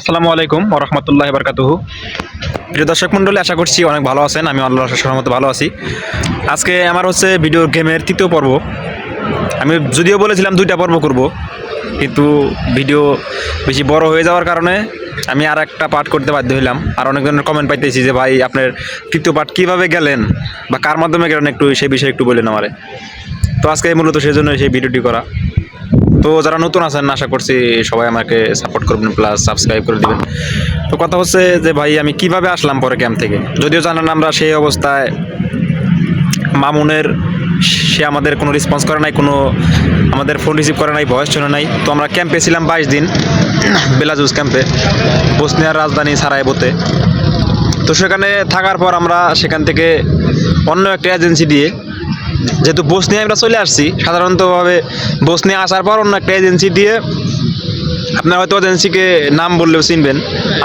আসসালামু আলাইকুম রহমতুল্লাহ বারকাতুহু। প্রিয় দর্শক মণ্ডলী, আশা করছি অনেক ভালো আছেন। আমি আল্লাহ সহমত ভালো আছি। আজকে আমার হচ্ছে ভিডিও গেমের তৃতীয় পর্ব। আমি যদিও বলেছিলাম দুইটা পর্ব করব, কিন্তু ভিডিও বেশি বড় হয়ে যাওয়ার কারণে আমি আর একটা পার্ট করতে বাধ্য হইলাম। আর অনেকজনের কমেন্ট পাইতেছি যে, ভাই, আপনার তৃতীয় পার্ট কীভাবে গেলেন বা কার মাধ্যমে গেলেন একটু সেই বিষয়ে একটু বললেন আমারে? তো আজকে মূলত সেই জন্য সেই ভিডিওটি করা। তো যারা নতুন আছেন, আশা করছি সবাই আমাকে সাপোর্ট করবেন প্লাস সাবস্ক্রাইব করে দিবেন। তো কথা হচ্ছে যে, ভাই, আমি কীভাবে আসলাম পরে ক্যাম্প থেকে? যদিও জানেন আমরা সেই অবস্থায় মামুনের, সে আমাদের কোনো রেসপন্স করে নাই, কোনো আমাদের ফোন রিসিভ করে নাই ভয়েস শোনে নাই। তো আমরা ক্যাম্পে ছিলাম বাইশ দিন, বেলাজুস ক্যাম্পে বসনিয়ার রাজধানী সারাইবোতে। তো সেখানে থাকার পর আমরা সেখান থেকে অন্য একটা এজেন্সি দিয়ে যেহেতু বসনিয়া আমরা চলে আসছি, সাধারণতভাবে বসনিয়া আসার পর অন্য একটা এজেন্সি দিয়ে আপনার হয়তো এজেন্সিকে নাম বললেও চিনবেন।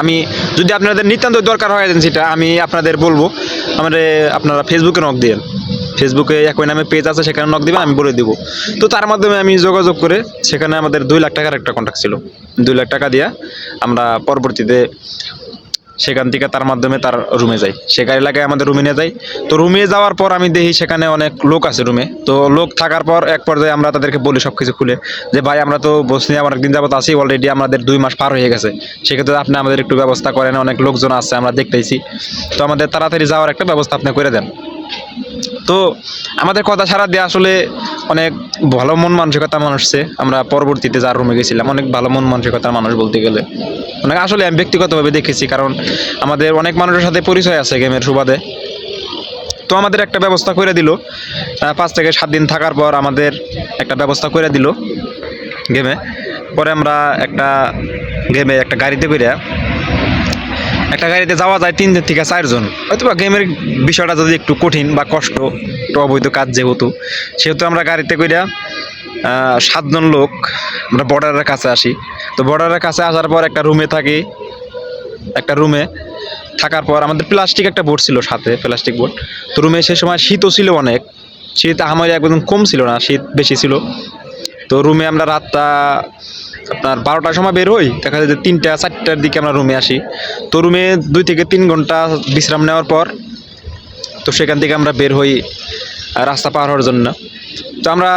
আমি যদি আপনাদের নিতান্ত দরকার হয় এজেন্সিটা আমি আপনাদের বলব। আমাদের আপনারা ফেসবুকে নক দিয়েন। ফেসবুকে একই নামে পেজ আছে, সেখানে নক দিবেন, আমি বলে দিব। তো তার মাধ্যমে আমি যোগাযোগ করে সেখানে আমাদের দুই লাখ টাকার একটা কন্ট্যাক্ট ছিল। দুই লাখ টাকা দিয়া আমরা পরবর্তীতে সেখান থেকে তার মাধ্যমে তার রুমে যাই সেখান এলাকায় আমাদের রুমে নিয়ে যাই তো রুমে যাওয়ার পর আমি দেখি সেখানে অনেক লোক আছে রুমে তো লোক থাকার পর এক পর্যায়ে আমরা তাদেরকে বলি সব কিছু খুলে যে, ভাই, আমরা তো বসনিয়া অনেক দিন যাবত আছি অলরেডি আমাদের দুই মাস পার হয়ে গেছে। সেক্ষেত্রে আপনি আমাদের একটু ব্যবস্থা করেন, অনেক লোকজন আছে, আমরা দেখতেছি। তো আমাদের তাড়াতাড়ি যাওয়ার একটা ব্যবস্থা আপনি করে দেন। তো আমাদের কথা সারা দিয়ে আসলে অনেক ভালো মন মানসিকতার মানুষছে আমরা পরবর্তীতে যার রুমে গেছিলাম, অনেক ভালো মন মানসিকতার মানুষ বলতে গেলে। অনেক আসলে আমি ব্যক্তিগতভাবে দেখেছি, কারণ আমাদের অনেক মানুষের সাথে পরিচয় আছে গেমের সুবাদে। তো আমাদের একটা ব্যবস্থা করে দিল। পাঁচ থেকে সাত দিন থাকার পর আমাদের একটা ব্যবস্থা করে দিল গেমে পরে আমরা একটা গেমে একটা গাড়িতে করে একটা গাড়িতে যাওয়া যায় তিনজন থেকে চারজন। হয়তো বা গেমের বিষয়টা যদি একটু কঠিন বা কষ্ট একটু অবৈধ কাজ যেহেতু, সেহেতু আমরা গাড়িতে কইরা সাতজন লোক আমরা বর্ডারের কাছে আসি। তো বর্ডারের কাছে আসার পর একটা রুমে থাকি, একটা রুমে থাকার পর আমাদের প্লাস্টিক একটা বোর্ড ছিল সাথে প্লাস্টিক বোর্ড তো রুমে সে সময় শীতও ছিল অনেক, শীত আমার একদম কম ছিল না, শীত বেশি ছিল। তো রুমে আমরা রাতটা আপনার বারোটার সময় বের হই, দেখা যায় যে তিনটা, চারটার দিকে আমরা রুমে আসি। তো রুমে দুই থেকে তিন ঘণ্টা বিশ্রাম নেওয়ার পর, তো সেখান থেকে আমরা বের হই রাস্তা পার হওয়ার জন্য। তো আমরা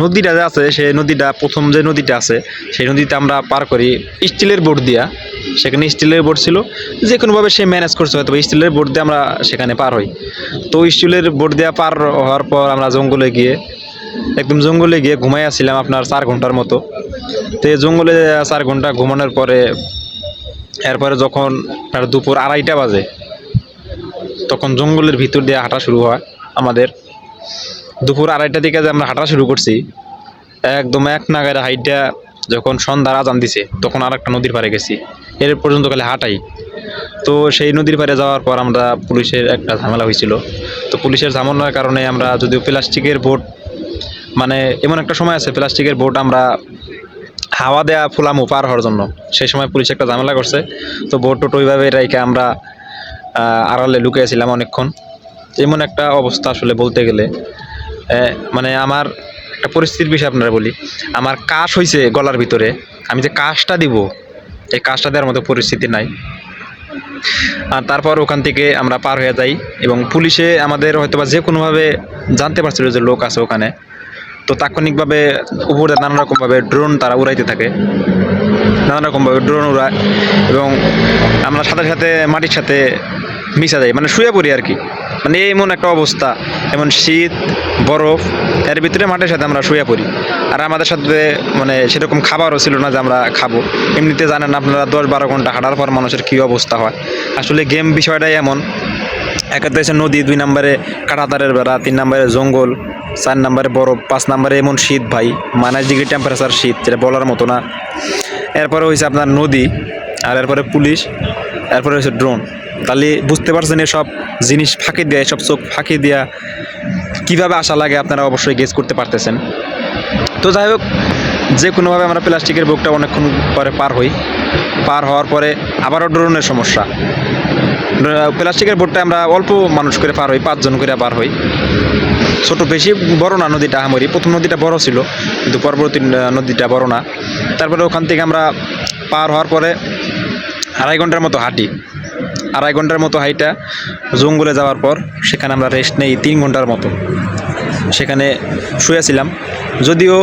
নদীটা যে আছে, সেই নদীটা, প্রথম যে নদীটা আছে, সেই নদীতে আমরা পার করি স্টিলের বোর্ড দিয়া। সেখানে স্টিলের বোর্ড ছিল যে কোনোভাবে সে ম্যানেজ করছে, হয়তো স্টিলের বোর্ড দিয়ে আমরা সেখানে পার হই। তো স্টিলের বোর্ড দিয়ে পার হওয়ার পর আমরা জঙ্গলে গিয়ে, একদম জঙ্গলে গিয়ে ঘুমাই আসছিলাম আপনার চার ঘণ্টার মতো। তো এই জঙ্গলে চার ঘণ্টা ঘুমানোর পরে, এরপরে যখন আপনার দুপুর আড়াইটা বাজে, তখন জঙ্গলের ভিতর দিয়ে হাঁটা শুরু হয় আমাদের। দুপুর আড়াইটা দিকে যে আমরা হাঁটা শুরু করছি, একদম এক নাগারে হাইটটা যখন সন্ধ্যার আজান দিছে, তখন আর একটা নদীর পাড়ে গেছি। এর পর্যন্ত খালি হাঁটাই। তো সেই নদীর পাড়ে যাওয়ার পর আমরা পুলিশের একটা ঝামেলা হয়েছিল। তো পুলিশের ঝামেলার কারণে আমরা যদিও প্লাস্টিকের বোট মানে এমন একটা সময় আছে, প্লাস্টিকের বোট আমরা হাওয়া দেয়া ফুলামু পার হওয়ার জন্য। সেই সময় পুলিশ একটা ঝামেলা করছে। তো বোট টোটো ওইভাবে রেখে আমরা আড়ালে লুকিয়েছিলাম অনেকক্ষণ। এমন একটা অবস্থা আসলে বলতে গেলে। মানে আমার একটা পরিস্থিতির বিষয় আপনারা বলি। আমার কাশ হয়েছে গলার ভিতরে। আমি যে কাশটা দিব, এই কাশটা দেওয়ার মতো পরিস্থিতি নাই। আর তারপর ওখান থেকে আমরা পার হয়ে যাই এবং পুলিশে আমাদের হয়তোবা যে কোনোভাবে জানতে পারছিল যে লোক আছে ওখানে তো তাৎক্ষণিকভাবে উপরে নানা রকমভাবে ড্রোন তারা উড়াইতে থাকে। নানা রকমভাবে ড্রোন উড়ায় এবং আমরা সাথে সাথে মাটির সাথে মিশা যাই মানে শুয়ে পড়ি আর কি মানে এমন একটা অবস্থা, এমন শীত, বরফ, এর ভিতরে মাটির সাথে আমরা শুয়ে পড়ি। আর আমাদের সাথে মানে সেরকম খাবারও ছিল না যে আমরা খাব। এমনিতে জানেন আপনারা দশ বারো ঘণ্টা হাঁটার পর মানুষের কী অবস্থা হয়। আসলে গেম বিষয়টাই এমন একাতে হচ্ছে নদী, দুই নম্বরে কাঁটাতারের বেড়া, তিন নম্বরে জঙ্গল, চার নম্বরে বরফ, পাঁচ নম্বরে এমন শীত ভাই। মাইনাস ডিগ্রি টেম্পারেচার শীত, যেটা বলার মতো না। এরপরে হয়েছে আপনার নদী, আর এরপরে পুলিশ, এরপরে হচ্ছে ড্রোন তাহলে বুঝতে পারছেন এসব জিনিস ফাঁকি দেয়া, এসব চোখ ফাঁকি দেওয়া কীভাবে আশা লাগে আপনারা অবশ্যই গেস করতে পারতেছেন। তো যাই হোক, যে কোনোভাবে আমরা প্লাস্টিকের বুকটা অনেকক্ষণ পরে পার হই। পার হওয়ার পরে আবারও ড্রোনের সমস্যা। প্লাস্টিকের বোটটা আমরা অল্প মানুষ করে পার হই, পাঁচজন করে পার হই। ছোট বেশি বড় না নদীটা আহামরি, প্রথম নদীটা বড় ছিল, কিন্তু পরবর্তী নদীটা বড় না। তারপরে ওখান থেকে আমরা পার হওয়ার পরে আড়াই ঘণ্টার মতো হাঁটি। আড়াই ঘণ্টার মতো হাইটা জঙ্গলে যাওয়ার পর সেখানে আমরা রেস্ট নেই তিন ঘণ্টার মতো। সেখানে শুয়েছিলাম। যদিও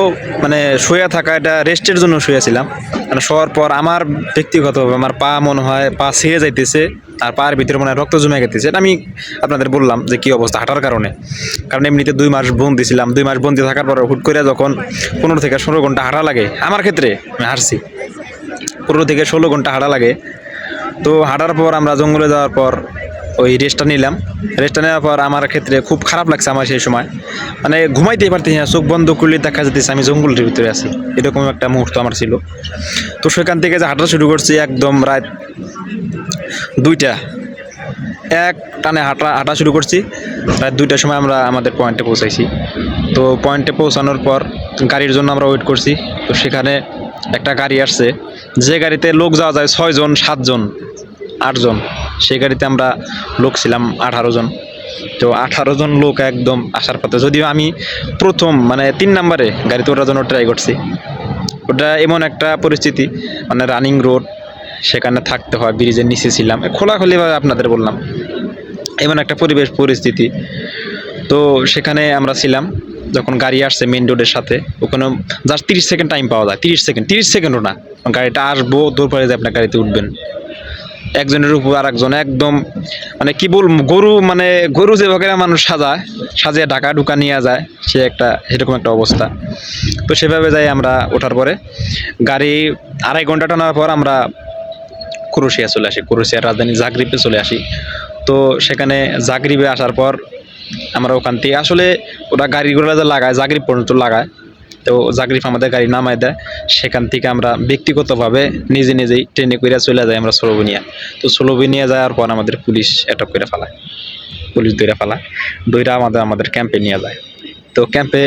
মানে শুয়ে থাকা এটা রেস্টের জন্য শুয়েছিলাম। মানে শোয়ার পর আমার ব্যক্তিগতভাবে আমার পা মনে হয়, পা ছিঁড়ে যাইতেছে, আর পায়ের ভিতরে মনে হয় রক্ত জমে গেতেছে। এটা আমি আপনাদের বললাম যে কী অবস্থা হাঁটার কারণে। কারণ এমনিতে দুই মাস বন্দি ছিলাম। দুই মাস বন্দি থাকার পর হুট করে যখন পনেরো থেকে ষোলো ঘণ্টা হাঁটা লাগে, আমার ক্ষেত্রে আমি হারছি পনেরো থেকে ষোলো ঘণ্টা হাঁটা লাগে। তো হাঁটার পর আমরা জঙ্গলে যাওয়ার পর ওই রেস্টটা নিলাম। রেস্টটা নেওয়ার পর আমার ক্ষেত্রে খুব খারাপ লাগছে আমার সেই সময়। মানে ঘুমাইতেই পারতেছি না, চোখ বন্ধ করলে দেখা যেতেছে আমি জঙ্গলের ভিতরে আছি। এরকম একটা মুহূর্ত আমার ছিল। তো সেখান থেকে যে হাঁটা শুরু করছি একদম রাত দুইটা। এক টানে হাঁটা হাঁটা শুরু করছি। রাত দুইটার সময় আমরা আমাদের পয়েন্টে পৌঁছাইছি। তো পয়েন্টে পৌঁছানোর পর গাড়ির জন্য আমরা ওয়েট করছি। তো সেখানে একটা গাড়ি আসছে। যে গাড়িতে লোক যাওয়া যায় ছয়জন, সাতজন। আটজন। সেই গাড়িতে আমরা লোক ছিলাম আঠারো জন। তো আঠারো জন লোক একদম আসার পথে। যদিও আমি প্রথম মানে তিন নম্বরে গাড়িতে ওঠার জন্য ট্রাই করছি। ওটা এমন একটা পরিস্থিতি মানে রানিং রোড সেখানে থাকতে হয় ব্রিজের নিচে ছিলাম। খোলাখুলিভাবে আপনাদের বললাম, এমন একটা পরিবেশ, পরিস্থিতি। তো সেখানে আমরা ছিলাম, যখন গাড়ি আসছে মেন রোডের সাথে, ওখানে জাস্ট তিরিশ সেকেন্ড টাইম পাওয়া যায়। তিরিশ সেকেন্ড তিরিশ সেকেন্ডও না। গাড়িটা আসব দৌড় পরে যে আপনার গাড়িতে উঠবেন। একজনের উপর আর একজন একদম মানে কি বল গরু মানে গরু যে যেভাবে মানুষ সাজায়, সাজিয়ে ঢাকা ঢুকা নিয়ে যায়, সে একটা, সেরকম একটা অবস্থা। তো সেভাবে যাই আমরা ওঠার পরে, গাড়ি আড়াই ঘণ্টা টানার পর আমরা ক্রোশিয়া চলে আসি, ক্রোশিয়ার রাজধানী জাগরিবে চলে আসি। তো সেখানে জাগরিবে আসার পর আমরা ওখান থেকে, আসলে ওরা গাড়িগুলো যে লাগায়, জাগরিব পর্যন্ত লাগায় তো জাগরিফ আমাদের গাড়ি নামায় দেয়, সেখান থেকে আমরা ব্যক্তিগতভাবে নিজে নিজেই ট্রেনে করে চলে যাই আমরা স্লোভেনিয়া। তো স্লোভেনিয়া যাওয়ার পর আমাদের পুলিশ অ্যাটাক করে ফেলায়। পুলিশ দইরা ফেলায় দইরা আমাদের আমাদের ক্যাম্পে নিয়ে যায়। তো ক্যাম্পে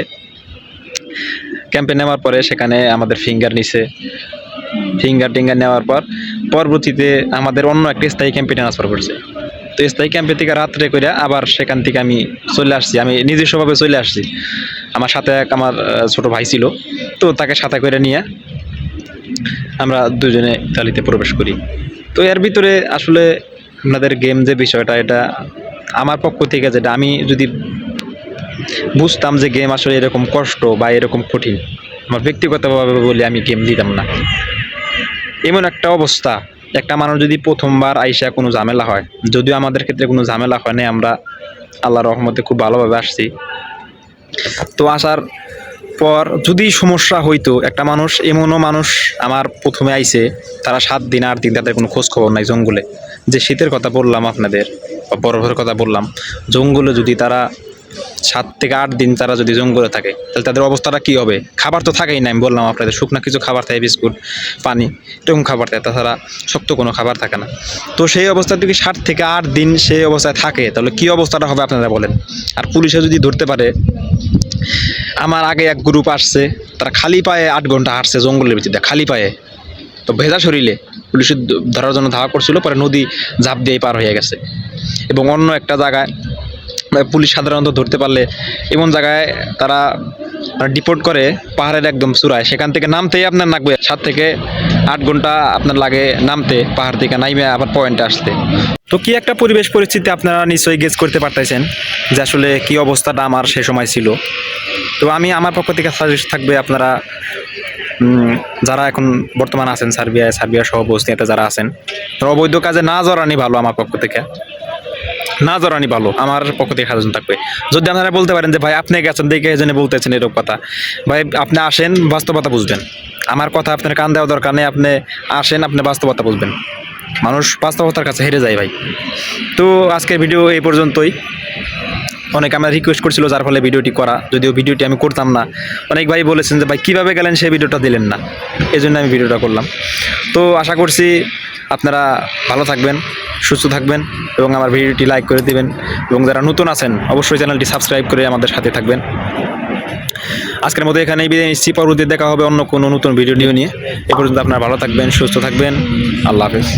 ক্যাম্পে নেওয়ার পরে সেখানে আমাদের ফিঙ্গার নিছে। ফিঙ্গার টিঙ্গার নেওয়ার পর পরবর্তীতে আমাদের অন্য একটা স্থায়ী ক্যাম্পে ট্রান্সফার করছে। তো স্থায়ী ক্যাম্পে থেকে রাত্রে করে আবার সেখান থেকে আমি চলে আসছি। আমি নিজস্বভাবে চলে আসছি। আমার সাথে এক আমার ছোট ভাই ছিল। তো তাকে সাথে করে নিয়ে আমরা দুজনে ইতালিতে প্রবেশ করি। তো এর ভিতরে আসলে আপনাদের গেম যে বিষয়টা, এটা আমার পক্ষ থেকে যেটা, আমি যদি বুঝতাম যে গেম আসলে এরকম কষ্ট বা এরকম কঠিন, আমার ব্যক্তিগতভাবে বলে আমি গেম দিতাম না। এমন একটা অবস্থা। একটা মানুষ যদি প্রথমবার আইসা কোনো ঝামেলা হয়, যদিও আমাদের ক্ষেত্রে কোনো ঝামেলা হয় না আমরা আল্লাহর রহমতে খুব ভালোভাবে আসছি। তো আসার পর যদি সমস্যা হইতো, একটা মানুষ, এমনও মানুষ আমার প্রথমে আইছে, তারা সাত দিন আট দিন তাদের কোনো খোঁজ খবর নাই জঙ্গলে। যে শীতের কথা বললাম আপনাদের বরফের কথা বললাম, জঙ্গলে যদি তারা সাত থেকে আট দিন তারা যদি জঙ্গলে থাকে, তাহলে তাদের অবস্থাটা কী হবে? খাবার তো থাকেই না, আমি বললাম আপনাদের, শুকনো কিছু খাবার থাকে, বিস্কুট, পানি, এরকম খাবার থাকে, তাছাড়া শক্ত কোনো খাবার থাকে না। তো সেই অবস্থা যদি সাত থেকে আট দিন সেই অবস্থায় থাকে, তাহলে কী অবস্থাটা হবে আপনারা বলেন? আর পুলিশে যদি ধরতে পারে, আমার আগে এক গ্রুপ আসছে, তারা খালি পায়ে আট ঘণ্টা হাঁটছে জঙ্গলের ভিতরে খালি পায়ে। তো ভেজা শরীরে পুলিশের ধরার জন্য ধাওয়া করছিল, পরে নদী ঝাঁপ দিয়ে পার হয়ে গেছে। এবং অন্য একটা জায়গায় পুলিশ সাধারণত ধরতে পারলে এমন জায়গায় তারা ডিপোর্ট করে, পাহাড়ের একদম চূড়ায়। সেখান থেকে নামতেই আপনার লাগবে সাত থেকে আট ঘণ্টা আপনার লাগে নামতে, পাহাড় থেকে নাইমে আবার পয়েন্টে আসতে। তো কি একটা পরিবেশ পরিস্থিতি আপনারা নিশ্চয়ই গেস করতে পারতেছেন যে আসলে কি অবস্থাটা আমার সে সময় ছিল? তো আমি আমার পক্ষ থেকে সাজেস্ট থাকবে আপনারা যারা এখন বর্তমান আছেন, সার্বিয়ায়, সার্বিয়া সহ বসনিয়াতে যারা আছেন তো অবৈধ কাজে না জড়ানি ভালো আমার পক্ষ থেকে। না জড়ানি ভালো, আমার পক্ষ থেকে সাজেশন থাকবে। যদি আপনারা বলতে পারেন যে, ভাই, আপনি গেছেন দেখে এই জন্য বলতেছেন এরকম কথা। ভাই, আপনি আসেন, বাস্তবতা বুঝবেন। আমার কথা আপনার কান দেওয়া দরকার নেই, আপনি আসেন, আপনি বাস্তবতা বুঝবেন। মানুষ বাস্তবতার কাছে হেরে যায় ভাই। তো আজকের ভিডিও এই পর্যন্তই। অনেক আমার রিকোয়েস্ট করছিল যার ফলে ভিডিওটি করা, যদিও ভিডিওটি আমি করতাম না। অনেক ভাই বলেছেন যে, ভাই, কীভাবে গেলেন সেই ভিডিওটা দিলেন না? এই জন্য আমি ভিডিওটা করলাম। তো আশা করছি আপনারা ভালো থাকবেন। সুস্থ থাকবেন এবং আমার ভিডিওটি লাইক করে দিবেন এবং যারা নতুন আছেন, অবশ্যই চ্যানেলটি সাবস্ক্রাইব করে আমাদের সাথে থাকবেন। আজকের মতো এখানেই বিদায় নিচ্ছি। পরবর্তী দেখা হবে অন্য কোনো নতুন ভিডিও নিয়ে। এ পর্যন্ত আপনারা ভালো থাকবেন, সুস্থ থাকবেন। আল্লাহ হাফেজ।